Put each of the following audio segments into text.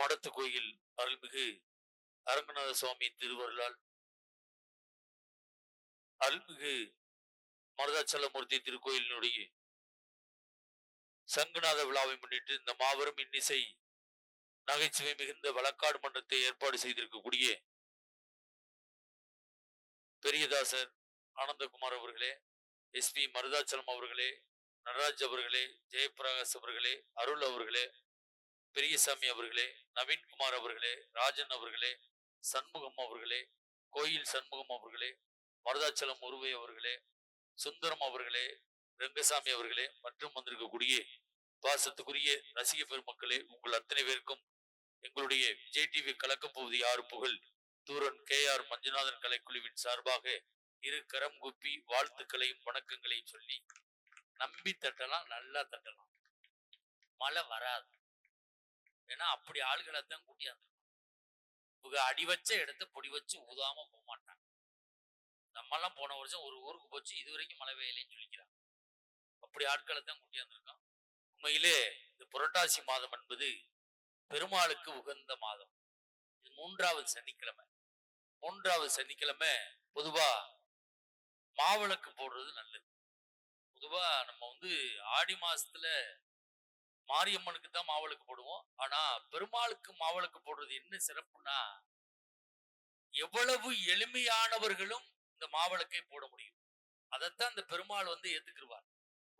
மாடத்து கோயில் அருள்மிகு அரங்கநாத சுவாமி திருவருளால் அருள்மிகு மருதாச்சலமூர்த்தி திருக்கோயிலினுடைய சங்குநாத விழாவை முன்னிட்டு இந்த மாபெரும் இன்னிசை நகைச்சுவை மிகுந்த வழக்காடு மன்றத்தை ஏற்பாடு செய்திருக்கக்கூடிய பெரியதாசர் ஆனந்தகுமார் அவர்களே எஸ்பி மருதாச்சலம் அவர்களே நடராஜ் அவர்களே ஜெயபிரகாஷ் அவர்களே அருள் அவர்களே பெரியசாமி அவர்களே நவீன்குமார் அவர்களே ராஜன் அவர்களே சண்முகம் அவர்களே கோயில் சண்முகம் அவர்களே மருதாச்சலம் உருவை அவர்களே சுந்தரம் அவர்களே ரெங்கசாமி அவர்களே மற்றும் வந்திருக்கக்கூடிய பாசத்துக்குரிய ரசிக பெருமக்களே உங்கள் அத்தனை பேருக்கும் எங்களுடைய விஜய் டிவி கலக்கப் போவது யாரு புகழ் தூரன் கே ஆர் மஞ்சுநாதன் கலைக்குழுவின் சார்பாக இரு கரம் குப்பி வாழ்த்துக்களையும் வணக்கங்களையும் சொல்லி நம்பி தட்டலாம் நல்லா தட்டலாம். மழை வராது. ஏன்னா அப்படி ஆளுகளை தான் கூட்டியாந்துருக்கும் இவங்க அடி வச்ச இடத்த பொடி வச்சு ஊதாம போக மாட்டாங்க நம்மெல்லாம் போன வருஷம் ஒரு ஊருக்கு போச்சு இது வரைக்கும் மழை பெய்யலைன்னு சொல்லிக்கிறாங்க. அப்படி ஆட்களை தான் கூட்டியாந்துருக்கோம் உண்மையிலே இந்த புரட்டாசி மாதம் என்பது பெருமாளுக்கு உகந்த மாதம். இது மூன்றாவது சனிக்கிழமை. மூன்றாவது சனிக்கிழமை பொதுவா மாவிளக்கு போடுறது நல்லது. பொதுவா நம்ம வந்து ஆடி மாசத்துல மாரியம்மனுக்கு தான் மாவிளக்கு போடுவோம். ஆனா பெருமாளுக்கு மாவிளக்கு போடுறது என்ன சிறப்புனா எவ்வளவு எளிமையானவர்களும் இந்த மாவிளக்கை போட முடியும். அதைத்தான் இந்த பெருமாள் வந்து ஏத்துக்கிருவார்.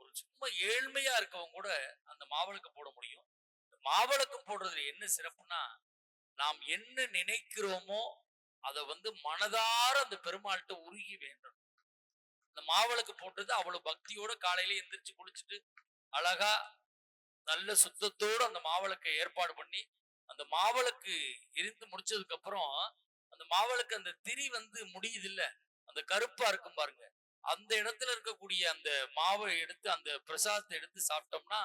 ஒரு சும்மா ஏழ்மையா இருக்கவங்க கூட அந்த மாவிளக்கு போட முடியும். இந்த மாவிளக்கம் போடுறதுல என்ன சிறப்புனா நாம் என்ன நினைக்கிறோமோ அதை வந்து மனதார அந்த பெருமாள்கிட்ட உருகி வேண்டணும். இந்த மாவிளக்கு போட்டது அவ்வளவு பக்தியோட காலையில எந்திரிச்சு குளிச்சுட்டு அழகா நல்ல சுத்தத்தோட அந்த மாவிளக்கை ஏற்பாடு பண்ணி அந்த மாவிளக்கு எரிந்து முடிச்சதுக்கு அப்புறம் அந்த மாவிளக்கு அந்த திரி வந்து முடியுது இல்ல அந்த கருப்பா இருக்கும் பாருங்க. அந்த இடத்துல இருக்கக்கூடிய அந்த மாவை எடுத்து அந்த பிரசாதத்தை எடுத்து சாப்பிட்டோம்னா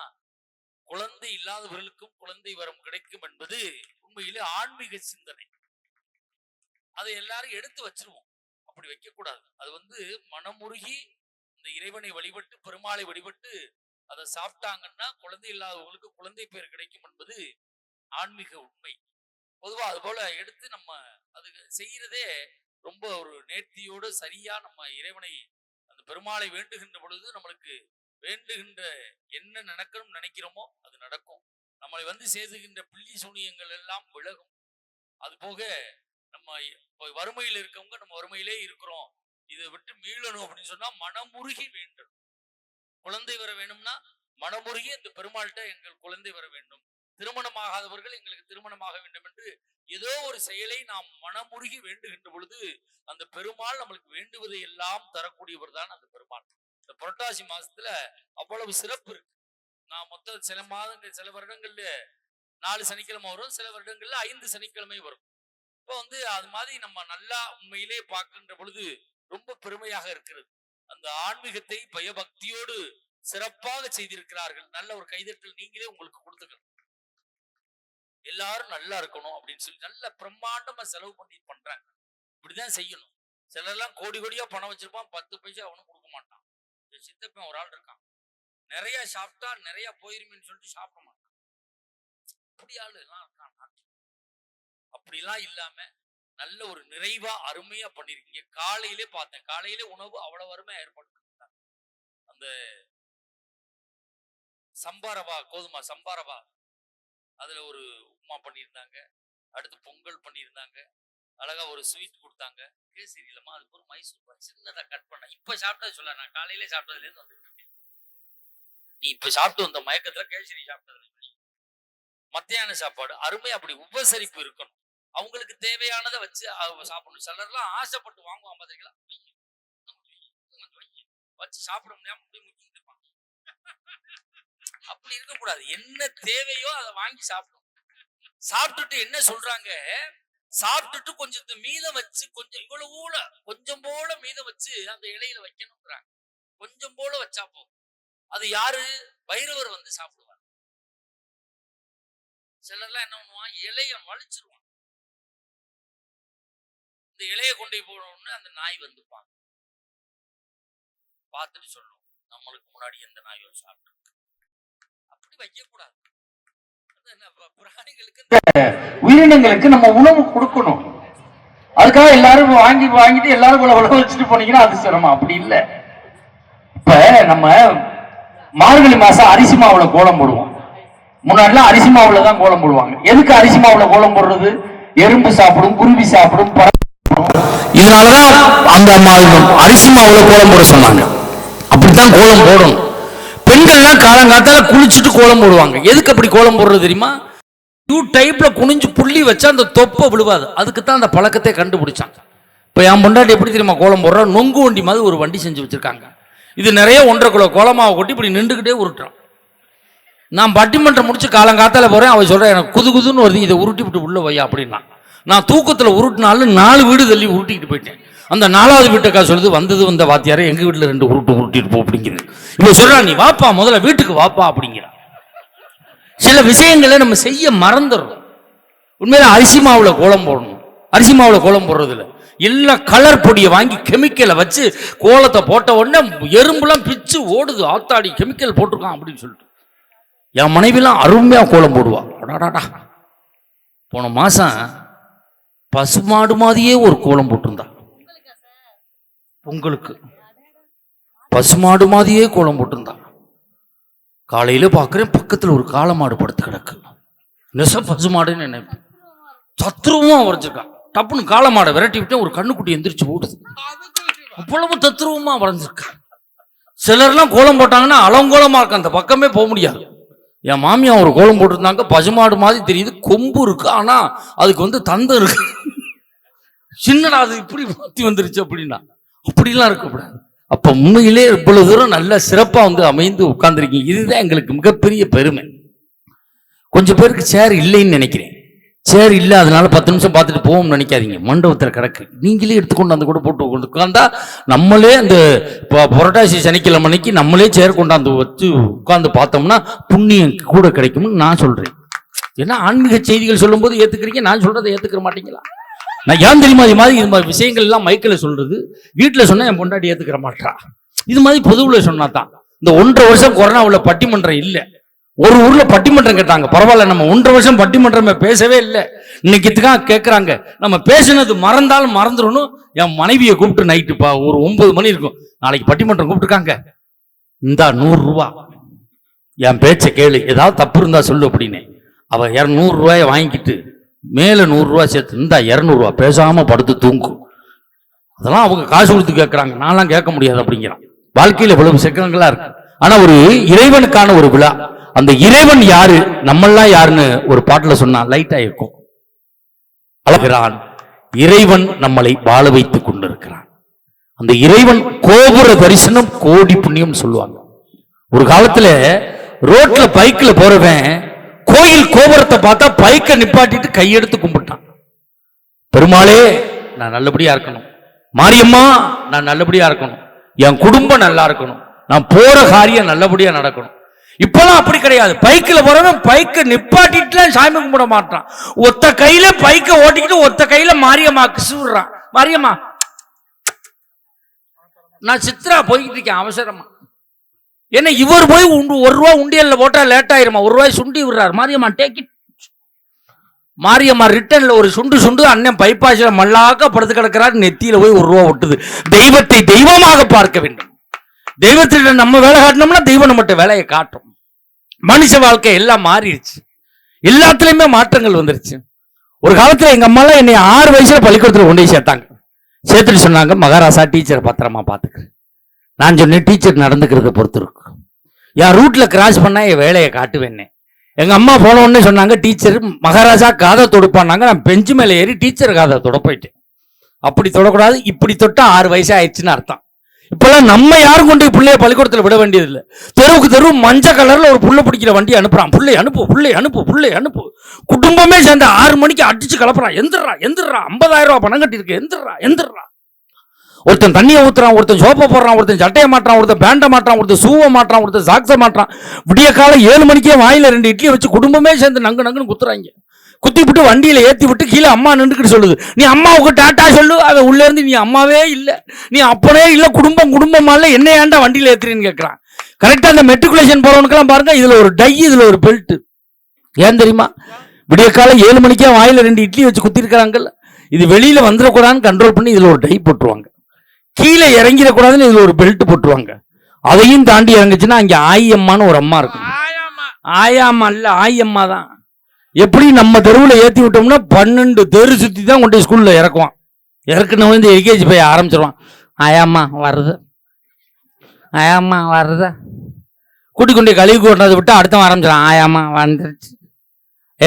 குழந்தை இல்லாதவர்களுக்கும் குழந்தை வரம் கிடைக்கும் என்பது உண்மையிலே ஆன்மீக சிந்தனை. அதை எல்லாரும் எடுத்து வச்சிருவோம். அப்படி வைக்கக்கூடாது. அது வந்து மனமுருகி இந்த இறைவனை வழிபட்டு பெருமாளை வழிபட்டு அதை சாப்பிட்டாங்கன்னா குழந்தை இல்லாதவங்களுக்கு குழந்தை பேர் கிடைக்கும் என்பது ஆன்மீக உண்மை. பொதுவாக அது போல எடுத்து நம்ம அது செய்கிறதே ரொம்ப ஒரு நேர்த்தியோடு சரியா நம்ம இறைவனை அந்த பெருமாளை வேண்டுகின்ற பொழுது நம்மளுக்கு வேண்டுகின்ற என்ன நடக்கணும்னு நினைக்கிறோமோ அது நடக்கும். நம்மளை வந்து சேதுகின்ற பில்லி சூனியங்கள் எல்லாம் விலகும். அது போக நம்ம இப்போ வறுமையில் இருக்கவங்க நம்ம வறுமையிலே இருக்கிறோம். இதை விட்டு மீளணும் அப்படின்னு சொன்னா மனமுருகி வேண்டும் குழந்தை வர வேணும்னா மனமுருகி அந்த பெருமாள்கிட்ட எங்கள் குழந்தை வர வேண்டும். திருமணமாகாதவர்கள் எங்களுக்கு திருமணமாக வேண்டும் என்று ஏதோ ஒரு செயலை நாம் மனமுருகி வேண்டுகின்ற பொழுது அந்த பெருமாள் நம்மளுக்கு வேண்டுவதை எல்லாம் தரக்கூடியவர் தான் அந்த பெருமாள். இந்த புரட்டாசி மாசத்துல அவ்வளவு சிறப்பு இருக்கு. நான் மொத்த சில மாதங்கள் சில வருடங்கள்ல நாலு சனிக்கிழமை வரும் சில வருடங்கள்ல ஐந்து சனிக்கிழமை வரும். இப்போ வந்து அது மாதிரி நம்ம நல்லா உண்மையிலே பார்க்கின்ற பொழுது ரொம்ப பெருமையாக இருக்கிறது. அந்த ஆன்மீகத்தை பயபக்தியோடு சிறப்பாக செய்திருக்கிறார்கள். நல்ல ஒரு கைதட்டல் நீங்களே உங்களுக்கு கொடுத்துக்கணும். எல்லாரும் நல்லா இருக்கணும் அப்படின்னு சொல்லி நல்ல பிரம்மாண்டமா செலவு பண்ணி பண்றாங்க. இப்படிதான் செய்யணும். சிலர்லாம் கோடி கோடியா பணம் வச்சிருப்பான் பத்து பைசா அவனும் கொடுக்க மாட்டான். இந்த சித்தப்பன் ஒரு ஆள் இருக்கான். நிறைய சாப்பிட்டா நிறைய போயிருமேன்னு சொல்லிட்டு சாப்பிட மாட்டான். அப்படி ஆளு எல்லாம் இருக்கான் அப்படிலாம் இல்லாம நல்ல ஒரு நிறைவா அருமையா பண்ணிருக்கீங்க. காலையிலே பார்த்தேன். காலையிலே உணவு அவ்வளவு அருமையா ஏற்பாடு பண்ணிருந்தாங்க. அந்த சம்பாரவா கோதுமா சம்பாரவா அதுல ஒரு உப்புமா பண்ணியிருந்தாங்க. அடுத்து பொங்கல் பண்ணியிருந்தாங்க. அழகா ஒரு ஸ்வீட் கொடுத்தாங்க. கேசரி இல்லம்மா அதுக்கு ஒரு மைசூர் பாக். சின்னதா கட் பண்ண இப்ப சாப்பிட்டது சொல்ல நான் காலையிலே சாப்பிட்டதுல இருந்து வந்துட்டு இருக்கேன். நீ இப்ப சாப்பிட்டு வந்த மயக்கத்துல கேசரி சாப்பிட்டதுல மத்தியான சாப்பாடு. அருமை அப்படி உபசரிப்பு இருக்கணும். அவங்களுக்கு தேவையானதை வச்சு சாப்பிடணும். சிலர்லாம் ஆசைப்பட்டு வாங்குவான் பார்த்தீங்களா வச்சு சாப்பிட முடியாம போய் முக்கிட்டு இருப்பாங்க. அப்படி இருக்கக்கூடாது. என்ன தேவையோ அதை வாங்கி சாப்பிடும். சாப்பிட்டுட்டு என்ன சொல்றாங்க? சாப்பிட்டுட்டு கொஞ்சம் மீதம் வச்சு கொஞ்சம் இவ்வளவு ஊழ கொஞ்சம் போல மீதம் வச்சு அந்த இலையில வைக்கணும்ன்றாங்க. கொஞ்சம் போல வச்சா போதும். அது யாரு? வைரவர் வந்து சாப்பிடுவார். சிலர்லாம் என்ன பண்ணுவான் இலைய வலிச்சிருவான் இந்த இலைய கொண்டு போனோம்னு அந்த நாய் வந்துப்பாங்க பார்த்துட்டு சொல்லும் நம்மளுக்கு முன்னாடி எந்த நாயோ சாப்பிட்டு அப்படி வைக்கக்கூடாது. பிராணிகளுக்கு உயிரினங்களுக்கு நம்ம உணவு கொடுக்கணும். அதுக்காக எல்லாரும் வாங்கி வாங்கிட்டு எல்லாரும் உள்ள உழவு வச்சுட்டு போனீங்கன்னா அது சிரமம். அப்படி இல்லை. இப்ப நம்ம மார்கழி மாசம் அரிசி மாவுல கோலம் போடுவோம். முன்னாடிலாம் அரிசி மாவுல தான் கோலம் போடுவாங்க. எதுக்கு அரிசி மாவுல கோலம் போடுறது? எறும்பு சாப்பிடும் குருவி சாப்பிடும் சாப்பிடும். இதனாலதான் அந்த அரிசி மாவுல கோலம் போட சொன்னாங்க. அப்படித்தான் கோலம் போடணும். பெண்கள்லாம் காலங்காத்தால குளிச்சுட்டு கோலம் போடுவாங்க. எதுக்கு அப்படி கோலம் போடுறது தெரியுமா? டூ டைப்ல குனிஞ்சு புள்ளி வச்சா அந்த தொப்பை விழுவாது. அதுக்கு தான் அந்த பழக்கத்தை கண்டுபிடிச்சாங்க. இப்போ என் பொண்டாட்டி எப்படி தெரியுமா கோலம் போடுறா? நொங்கு வண்டி மாதிரி ஒரு வண்டி செஞ்சு வச்சுருக்காங்க. இது நிறைய ஒன்றரை கிலோ கோலமாவை கொட்டி இப்படி நின்றுக்கிட்டே உருட்டுறான். நான் பட்டிமன்றம் முடிச்சு காலங்காத்தால போறேன். அவன் சொல்கிறேன் எனக்கு குது குதுன்னு வருது. இதை உருட்டி விட்டு உள்ள வையா அப்படின்னா. நான் தூக்கத்தில் உருட்டினாலும் நாலு வீடு தள்ளி உருட்டிக்கிட்டு போயிட்டேன். அந்த நாலாவது வீட்டுக்கா சொல்லுது வந்தது வந்த வாத்தியாரே எங்க வீட்டில் ரெண்டு உருட்டு உருட்டிட்டு போ அப்படிங்கிறது இப்போ சொல்கிறா நீ வாப்பா முதல்ல வீட்டுக்கு வாப்பா அப்படிங்கிறா. சில விஷயங்களை நம்ம செய்ய மறந்துடுறோம். உண்மையில அரிசி மாவுல கோலம் போடணும். அரிசி மாவுல கோலம் போடுறதுல எல்லா கலர் பொடியை வாங்கி கெமிக்கலை வச்சு கோலத்தை போட்ட உடனே எறும்புலாம் பிச்சு ஓடுது. ஆத்தாடி கெமிக்கல் போட்டிருக்கான் அப்படின்னு சொல்லிட்டு. என் மனைவிலாம் அருமையாக கோலம் போடுவா. அடாடாடா. போன மாதம் பசுமாடு மாதிரியே ஒரு கோலம் போட்டிருந்தா. உங்களுக்கு. பசுமாடு மாதிரியே கோலம் போட்டிருந்தா. காலையில பார்க்குறேன் பக்கத்துல ஒரு காலமாடு படுத்து கிடக்கு. நெச பசுமாடுன்னு நினைப்பேன். தத்ருவமா வரைஞ்சிருக்கான் டப்புன்னு காலமாடை விரட்டி விட்டு ஒரு கண்ணுக்குட்டி எந்திரிச்சு ஓடுது அவ்வளவு தத்ருவமா வரைஞ்சிருக்கான் சிலர்லாம் கோலம் போட்டாங்கன்னா அலங்கோலமா இருக்கு அந்த பக்கமே போக முடியாது. என் மாமியா ஒரு கோலம் போட்டிருந்தாங்க பசுமாடு மாதிரி தெரியுது கொம்பு இருக்கு ஆனா அதுக்கு வந்து தந்தம் இருக்கு. சின்னடா அது இப்படி மாற்றி வந்துருச்சு அப்படின்னா. அப்படிலாம் இருக்கக்கூடாது. அப்போ உண்மையிலே இவ்வளவு தூரம் நல்ல சிறப்பாக வந்து அமைந்து உட்கார்ந்துருக்கீங்க. இதுதான் எங்களுக்கு மிகப்பெரிய பெருமை. கொஞ்சம் பேருக்கு சேர் இல்லைன்னு நினைக்கிறேன். சேர் இல்லை அதனால பத்து நிமிஷம் பார்த்துட்டு போவோம்னு நினைக்காதீங்க. மண்டபத்தில் கிடக்கு. நீங்களே எடுத்துக்கொண்டு அந்த கூட போட்டு உட்காந்தா நம்மளே அந்த ப- புரட்டாசி சனிக்கிழமை அன்னைக்கு நம்மளே சேர் கொண்டாந்து வச்சு உட்காந்து பார்த்தோம்னா புண்ணியம் கூட கிடைக்கும்னு நான் சொல்கிறேன் ஏன்னா ஆன்மீக செய்திகள் சொல்லும்போது ஏற்றுக்கிறீங்க நான் சொல்கிறத ஏத்துக்கிற மாட்டீங்களா? நான் ஏன் தெரியுமா? இது மாதிரி இது மாதிரி விஷயங்கள் எல்லாம் மைக்கில் சொல்றது. வீட்டில் சொன்னா என் பொண்டாட்டி ஏத்துக்கிற மாட்டா. இது மாதிரி பொதுவில் சொன்னா தான் இந்த ஒன்றரை வருஷம் கொரோனாவில் பட்டிமன்றம் இல்லை. ஒரு ஊர்ல பட்டிமன்றம் கேட்டாங்க. பரவாயில்ல நம்ம ஒன்றரை வருஷம் பட்டிமன்றமே பேசவே இல்லை. இன்னைக்கு கேட்குறாங்க நம்ம பேசினது மறந்தாலும் மறந்துடணும். என் மனைவியை கூப்பிட்டு நைட்டு பா ஒரு ஒன்பது மணி இருக்கும். நாளைக்கு பட்டிமன்றம் கூப்பிட்டுருக்காங்க. இந்தா நூறுரூவா என் பேச்சை கேளு. ஏதாவது தப்பு இருந்தா சொல்லு அப்படின்னு. அவ இரநூறுவாயை வாங்கிக்கிட்டு மேலே நூறுரூவா சேர்த்துருந்தா சேர்த்து இரநூறுவா. பேசாமல் படுத்து தூங்கும் அதெல்லாம் அவங்க காசு கொடுத்து கேட்குறாங்க நான்லாம் கேட்க முடியாது அப்படிங்கிறான். வாழ்க்கையில் இவ்வளவு சிக்கனங்களாக இருக்கு. ஆனால் ஒரு இறைவனுக்கான ஒரு விழா. அந்த இறைவன் யாரு? நம்மெல்லாம் யாருன்னு ஒரு பாட்டில் சொன்னா லைட்டாக இருக்கும். அழகிறான். இறைவன் நம்மளை வாழ வைத்துக் கொண்டிருக்கிறான். அந்த இறைவன் கோபுர தரிசனம் கோடி புண்ணியம் சொல்லுவாங்க. ஒரு காலத்துல ரோட்ல பைக்ல போறவன் கோயில் கோபுரத்தை பார்த்தா பைக்கை நிப்பாட்டிட்டு கையெடுத்து கும்பிட்டான். பெருமாளே நான் நல்லபடியா இருக்கணும். மாரியம்மா நான் நல்லபடியா இருக்கணும். என் குடும்பம் நல்லா இருக்கணும். நான் போற காரியம் நல்லபடியா நடக்கணும். இப்பெல்லாம் அப்படி கிடையாது. பைக்கில் போறவன் பைக்கை நிப்பாட்டிட்டுலாம் சாமி கும்பிட மாட்டான். ஒத்த கையில பைக்கை ஓட்டிக்கிட்டு ஒத்த கையில மாரியம்மா கிசுறான் மாரியம்மா நான் சித்ரா போய்கிட்டு இருக்கேன் அவசரமா. ஏன்னா இவர் போய் உண்டு ஒரு ரூபா உண்டியல்ல போட்டா லேட் ஆயிருமா? ஒரு ரூபாய் சுண்டி விடுறாரு. மாரியம்மா டேக் இட் மாரியம்மா ரிட்டர்ன்ல ஒரு சுண்டு சுண்டு அண்ணன் பைப்பாசில மல்லாக்க படுத்து கிடக்கிறார். நெத்தியில போய் ஒரு ரூபா ஒட்டுது. தெய்வத்தை தெய்வமாக பார்க்க வேண்டும். தெய்வத்திட்ட நம்ம வேலை காட்டினோம்னா தெய்வம் நம்மகிட்ட வேலையை காட்டும். மனுஷ வாழ்க்கை எல்லாம் மாறிடுச்சு. எல்லாத்துலயுமே மாற்றங்கள் வந்துருச்சு. ஒரு காலத்துல எங்க அம்மாலாம் என்னை ஆறு வயசுல பள்ளிக்கூடத்தில் கொண்டு போய் சேர்த்தாங்க. சேர்த்துட்டு சொன்னாங்க மகாராசா டீச்சரை பத்திரமா பாத்துக்க. நான் சொன்னேன் டீச்சர் நடந்துக்கிறத பொறுத்து இருக்கு என் ரூட்டில் கிராஸ் பண்ணால் என் வேலையை காட்டுவேன்னே எங்கள் அம்மா போன உடனே சொன்னாங்க டீச்சர் மகாராஜா காதை தொடுப்பானாங்க நான் பெஞ்சு மேலே ஏறி டீச்சர் காதை தொட போயிட்டேன். அப்படி தொடக்கூடாது. இப்படி தொட்டால் ஆறு வயசு ஆயிடுச்சுன்னு அர்த்தம். இப்பெல்லாம் நம்ம யாரும் கொண்டு போய் பிள்ளைய பள்ளிக்கூடத்தில் விட வேண்டியதில்லை. தெருவுக்கு தெரு மஞ்சள் கலரில் ஒரு புள்ள பிடிக்கிற வண்டி அனுப்புறான். புள்ளை அனுப்பு புள்ளை அனுப்பு புள்ளை அனுப்பு. குடும்பமே சேர்ந்து ஆறு மணிக்கு அடிச்சு கலப்புறான். எந்திரா எந்திரா. ஐம்பதாயிரம் ரூபா பணம் கட்டியிருக்கு. எந்திரா எந்திரா. ஒருத்தன் தண்ணியை ஊற்றுறான் ஒருத்தன் சோப்பை போடுறான் ஒருத்தன் சட்டையை மாட்டுறான் ஒருத்தன் பேண்டை மாட்டுறான் ஒருத்தன் சூவை மாட்டுறான் ஒருத்தன் சாக்ஸை மாட்டுறான். விடிய காலம் ஏழு மணிக்கே வாயில் ரெண்டு இட்லி வச்சு குடும்பமே சேர்ந்து நங்கு நங்குன்னு குத்துறாங்க. குத்தி விட்டு வண்டியில் ஏற்றி விட்டு கீழே அம்மா நின்றுக்கிட்டு சொல்லுது. நீ அம்மாவுக்கு டாட்டா சொல்லு அவன் உள்ளேருந்து நீ அம்மாவே இல்லை. நீ அப்பனே இல்லை குடும்பம் குடும்பமா இல்லை என்ன ஏன்டா வண்டியில் ஏற்றுறீன்னு கேட்கறான் கரெக்டாக அந்த மெட்ரிகுலேஷன் போகிறவனுக்கெல்லாம் பாருங்க இதில் ஒரு டை இதில் ஒரு பெல்ட்டு ஏன் தெரியுமா? விடிய காலம் ஏழு மணிக்கே வாயில ரெண்டு இட்லி வச்சு குத்திருக்கிறாங்கல்ல. இது வெளியில் வந்துடக்கூடாதுன்னு கண்ட்ரோல் பண்ணி இதில் ஒரு டை போட்டுருவாங்க. கீழே இறங்கிடக்கூடாதுன்னு இதுல ஒரு பெல்ட் போட்டுருவாங்க. அதையும் தாண்டி இறங்குச்சுன்னா அங்க ஆயம்மான்னு ஒரு அம்மா இருக்கும். ஆயாம்மா. இல்ல ஆயம்மா தான். எப்படி நம்ம தெருவில் ஏத்தி விட்டோம்னா பன்னெண்டு தெரு சுத்தி தான் கொண்டு போய் ஸ்கூல்ல இறக்குவான். இறக்குன வந்து எல்கேஜி போய் ஆரம்பிச்சிருவான். ஆயாம்மா வருது ஆயாம்மா வருதா கூட்டி கொண்டு கழுவி கொண்டாந்து விட்டு அடுத்தவன் ஆரம்பிச்சிடான் ஆயாம்மா வந்துருச்சு.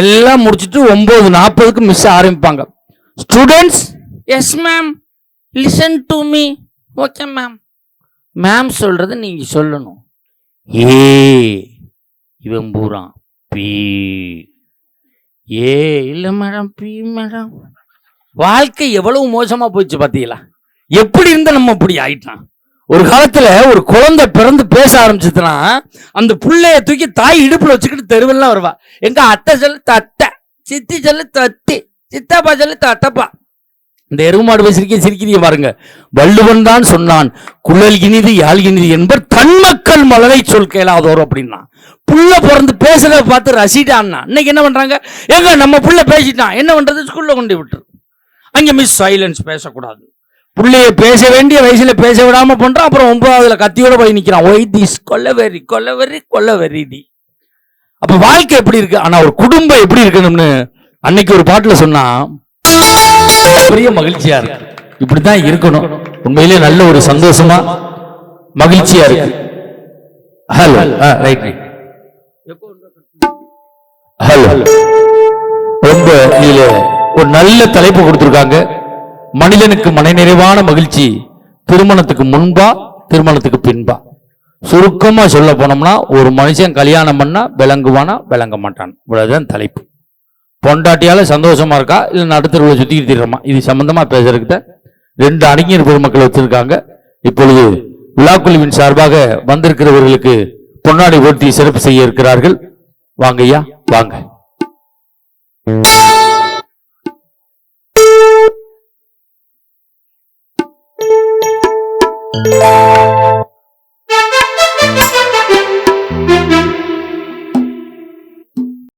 எல்லாம் முடிச்சுட்டு ஒன்பது நாற்பதுக்கு மிஸ் ஆரம்பிப்பாங்க. Students yes ma'am listen to me okay ma'am ma'am சொல்கிறத நீங்கள் சொல்லணும். ஏ இவன் பூரான் பி. ஏ இல்லை மேடம் பி மேடம் வாழ்க்கை எவ்வளவு மோசமாக போச்சு பார்த்தீங்களா எப்படி இருந்தால் நம்ம இப்படி ஆயிட்டான்? ஒரு காலத்துல ஒரு குழந்தை பிறந்து பேச ஆரம்பிச்சதுன்னா அந்த புள்ளைய தூக்கி தாய் இடுப்புல வச்சுக்கிட்டு தெருவெல்லாம் வருவா. எங்க அத்தை சொல்லு தத்தை சித்தி சொல்லு தத்தி சித்தப்பா சொல்லு தத்தப்பா இந்த எருமாடு பேசிருக்கே சிரிக்கிறீங்க பாருங்க. வள்ளுவன் தான் சொன்னான் குழல் கிணிது யாழ் கிணிது என்பர் தன் மக்கள் மலரை சொல் கேளாதோர் அப்படின்னா. புள்ள பிறந்து பேசுறத பார்த்து ரசிட்டான்னா இன்னைக்கு என்ன பண்றாங்க? ஏங்க நம்ம புள்ள பேசிட்டான் என்ன பண்றது? ஸ்கூல்ல கொண்டு விட்டுரு. அங்க மிஸ் சைலன்ஸ் பேசக்கூடாது. புள்ளைய பேச வேண்டிய வயசுல பேச விடாம பண்றான் அப்புறம் ஒன்பதாவதுல கத்தியோட போய் நிக்கிறான். ஒய் திஸ் கொல்லவெறி கொல்லவெறி கொல்லவெறி டி. அப்ப வாழ்க்கை எப்படி இருக்கு? ஆனா ஒரு குடும்பம் எப்படி இருக்கணும்னு அன்னைக்கு ஒரு பாட்டுல சொன்னா பெரிய மகிழ்ச்சியா இருக்கு. இப்படித்தான் இருக்கணும். உண்மையிலே நல்ல ஒரு சந்தோஷமா மகிழ்ச்சியா இருக்கு. ஹலோ ரைட் ரைட் ஹலோ ரொம்ப இதுல ஒரு நல்ல தலைப்பு கொடுத்திருக்காங்க. மனிதனுக்கு மனநிறைவான மகிழ்ச்சி திருமணத்துக்கு முன்பா திருமணத்துக்கு பின்பா. சுருக்கமா சொல்ல போனோம்னா ஒரு மனுஷன் கல்யாணம் பண்ணா விளங்குவானா விளங்க மாட்டான். இவ்வளவுதான் தலைப்பு. பொண்டாட்டியால் சந்தோஷமாக இருக்கா? இல்லை நடுத்தருவில் சுத்திக்கிட்டு திரிறமா இது சம்மந்தமாக பேசுறதுக்கு ரெண்டு அறிஞர் பெருமக்கள் வச்சுருக்காங்க. இப்பொழுது விழாக்குழுவின் சார்பாக வந்திருக்கிறவர்களுக்கு பொன்னாடி ஓட்டி சிறப்பு செய்ய இருக்கிறார்கள். வாங்க ஐயா வாங்க.